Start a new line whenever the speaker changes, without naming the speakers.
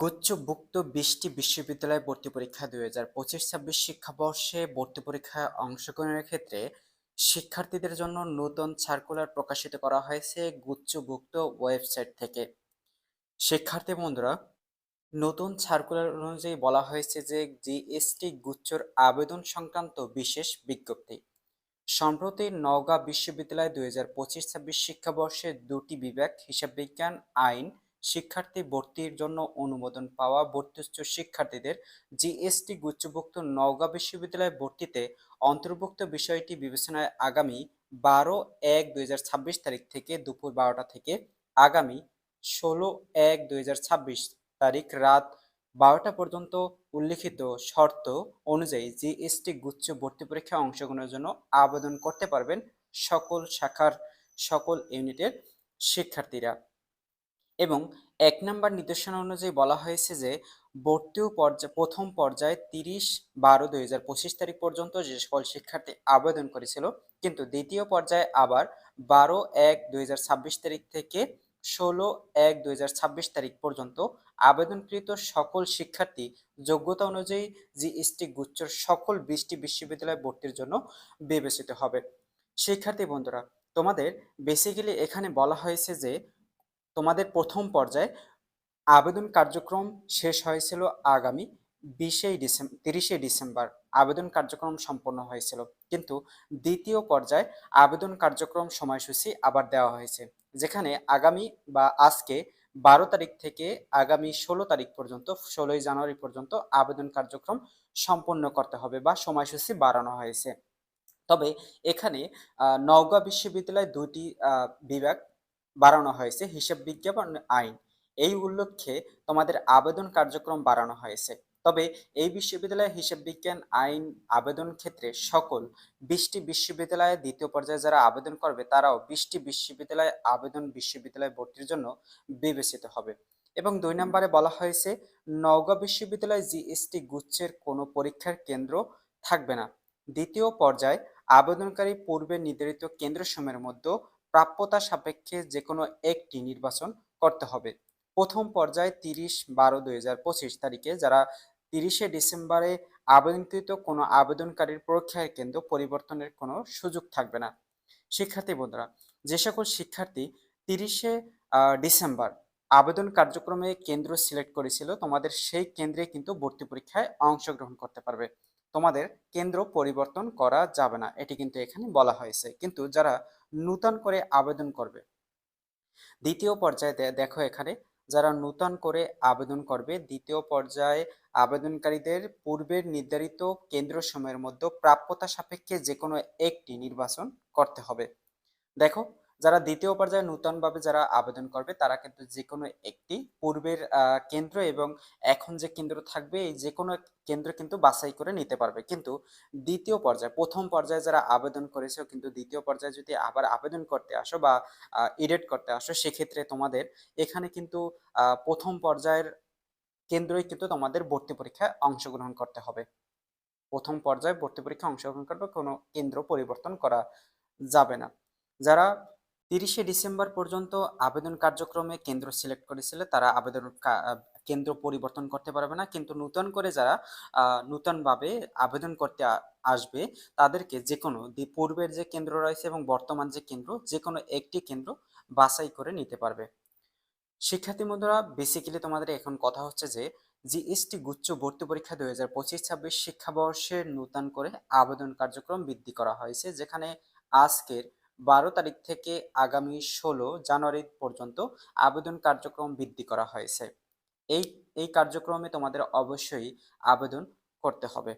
গুচ্ছভুক্ত বিশটি বিশ্ববিদ্যালয় ভর্তি পরীক্ষা দুই হাজার পঁচিশ ছাব্বিশ শিক্ষাবর্ষে ভর্তি পরীক্ষায় অংশগ্রহণের ক্ষেত্রে শিক্ষার্থীদের জন্য নতুন সার্কুলার প্রকাশিত করা হয়েছে গুচ্ছভুক্ত ওয়েবসাইট থেকে। শিক্ষার্থী বন্ধুরা, নতুন সার্কুলার অনুযায়ী বলা হয়েছে যে জিএসটি গুচ্ছর আবেদন সংক্রান্ত বিশেষ বিজ্ঞপ্তি। সম্প্রতি নওগাঁ বিশ্ববিদ্যালয় দুই হাজার পঁচিশ ছাব্বিশ শিক্ষাবর্ষে দুটি বিভাগ হিসাববিজ্ঞান আইন শিক্ষার্থী ভর্তির জন্য অনুমোদন পাওয়া ভর্তিচ্ছ শিক্ষার্থীদের জিএসটি গুচ্ছভুক্ত নওগাঁ বিশ্ববিদ্যালয়ে ভর্তিতে অন্তর্ভুক্ত বিষয়টি বিবেচনায় আগামী বারো এক দুই তারিখ থেকে দুপুর বারোটা থেকে আগামী ষোলো এক দুই তারিখ রাত বারোটা পর্যন্ত উল্লিখিত শর্ত অনুযায়ী জিএসটি গুচ্ছ ভর্তি পরীক্ষায় অংশগ্রহণের জন্য আবেদন করতে পারবেন সকল শাখার সকল ইউনিটের শিক্ষার্থীরা। এবং এক নম্বর নির্দেশনা অনুযায়ী বলা হয়েছে যে ভর্তি পর্যায়ে প্রথম পর্যায়ে তিরিশ বারো দুই হাজার পঁচিশ তারিখ পর্যন্ত যে সকল শিক্ষার্থী আবেদন করেছিল, কিন্তু দ্বিতীয় পর্যায়ে আবার বারো এক দুই হাজার ছাব্বিশ তারিখ থেকে ষোলো এক দুই হাজার ছাব্বিশ তারিখ পর্যন্ত আবেদনকৃত সকল শিক্ষার্থী যোগ্যতা অনুযায়ী জিএসটি গুচ্ছর সকল বিশটি বিশ্ববিদ্যালয়ে ভর্তির জন্য বিবেচিত হবে। শিক্ষার্থী বন্ধুরা, তোমাদের বেসিক্যালি এখানে বলা হয়েছে যে তোমাদের প্রথম পর্যায়ে আবেদন কার্যক্রম শেষ হয়েছিল আগামী বিশেই ডিসেম্বর তিরিশে ডিসেম্বর। আবেদন কার্যক্রম সম্পন্ন হয়েছিল। কিন্তু দ্বিতীয় পর্যায়ে আবেদন কার্যক্রম সময়সূচি আবার দেওয়া হয়েছে, যেখানে আগামী বা আজকে বারো তারিখ থেকে আগামী ষোলো তারিখ পর্যন্ত, ষোলোই জানুয়ারি পর্যন্ত আবেদন কার্যক্রম সম্পন্ন করতে হবে বা সময়সূচি বাড়ানো হয়েছে। তবে এখানে নওগাঁ বিশ্ববিদ্যালয়ে দুটি বিভাগ বাড়ানো হয়েছে, হিসাব বিজ্ঞাপন আইন। এই উল্লেখ্যে তোমাদের আবেদন কার্যক্রম বাড়ানো হয়েছে। তবে এই বিশ্ববিদ্যালয়ে হিসাব বিজ্ঞান আইন আবেদন ক্ষেত্রে সকল বিশটি বিশ্ববিদ্যালয়ে দ্বিতীয় পর্যায়ে যারা আবেদন করবে, তারাও বিশটি বিশ্ববিদ্যালয়ে আবেদন বিশ্ববিদ্যালয়ে ভর্তির জন্য বিবেচিত হবে। এবং দুই নম্বরে বলা হয়েছে, নওগাঁ বিশ্ববিদ্যালয় জিএসটি গুচ্ছের কোনো পরীক্ষার কেন্দ্র থাকবে না। দ্বিতীয় পর্যায়ে আবেদনকারী পূর্বে নির্ধারিত কেন্দ্রসমূহের মধ্যে প্রাপ্যতা সাপেক্ষে যে কোনো একটি নির্বাচন করতে হবে। প্রথম পর্যায়ে তিরিশ বারো দুই তারিখে যারা তিরিশে ডিসেম্বরে আবেদনকৃত কোনো আবেদনকারীর পরীক্ষার কেন্দ্র পরিবর্তনের কোনো সুযোগ থাকবে না। শিক্ষার্থী বন্ধুরা, যে সকল শিক্ষার্থী তিরিশে ডিসেম্বর আবেদন কার্যক্রমে কেন্দ্র সিলেক্ট করেছিল, তোমাদের সেই কেন্দ্রে কিন্তু ভর্তি পরীক্ষায় অংশগ্রহণ করতে পারবে। তোমাদের কেন্দ্র পরিবর্তন করা যাবে না। এটি কিন্তু এখানে বলা হয়েছে। কিন্তু যারা নূতন করে আবেদন করবে, দ্বিতীয় পর্যায়ে দেখো এখানে, যারা নূতন করে আবেদন করবে, দ্বিতীয় পর্যায়ে আবেদনকারীদের পূর্বের নির্ধারিত কেন্দ্র সময়ের মধ্যে প্রাপ্যতা সাপেক্ষে যে কোনো একটি নির্বাচন করতে হবে। দেখো যারা দ্বিতীয় পর্যায়ে নূতনভাবে যারা আবেদন করবে, তারা কিন্তু যে কোনো একটি পূর্বের কেন্দ্র এবং এখন যে কেন্দ্র থাকবে, এই যে কোনো কেন্দ্র কিন্তু বাছাই করে নিতে পারবে। কিন্তু দ্বিতীয় পর্যায়ে, প্রথম পর্যায়ে যারা আবেদন করেছ, কিন্তু দ্বিতীয় পর্যায়ে যদি আবার আবেদন করতে আসো বা এডিট করতে আসো, সেক্ষেত্রে তোমাদের এখানে কিন্তু প্রথম পর্যায়ের কেন্দ্রই কিন্তু তোমাদের ভর্তি পরীক্ষায় অংশগ্রহণ করতে হবে। প্রথম পর্যায়ে ভর্তি পরীক্ষায় অংশগ্রহণ করবে, কোনো কেন্দ্র পরিবর্তন করা যাবে না। যারা তিরিশে ডিসেম্বর পর্যন্ত আবেদন কার্যক্রমে কেন্দ্র সিলেক্ট করেছিল। তারা আবেদন কেন্দ্র পরিবর্তন করতে পারবে না। কিন্তু নূতন করে যারা নূতনভাবে আবেদন করতে আসবে, তাদেরকে যে কোনো পূর্বের যে কেন্দ্র রয়েছে এবং বর্তমান যে কেন্দ্র যে কোনো একটি কেন্দ্র বাছাই করে নিতে পারবে। শিক্ষার্থী বন্ধুরা বেসিক্যালি তোমাদের এখন কথা হচ্ছে যে, জিএসটি গুচ্ছ ভর্তি পরীক্ষা দুই হাজার পঁচিশ, ছাব্বিশ শিক্ষাবর্ষের নূতন করে আবেদন কার্যক্রম বৃদ্ধি করা হয়েছে, যেখানে আজকের বারো তারিখ থেকে আগামী ষোলো জানুয়ারি পর্যন্ত আবেদন কার্যক্রম বৃদ্ধি করা হয়েছে। এই এই কার্যক্রমে তোমাদের অবশ্যই আবেদন করতে হবে।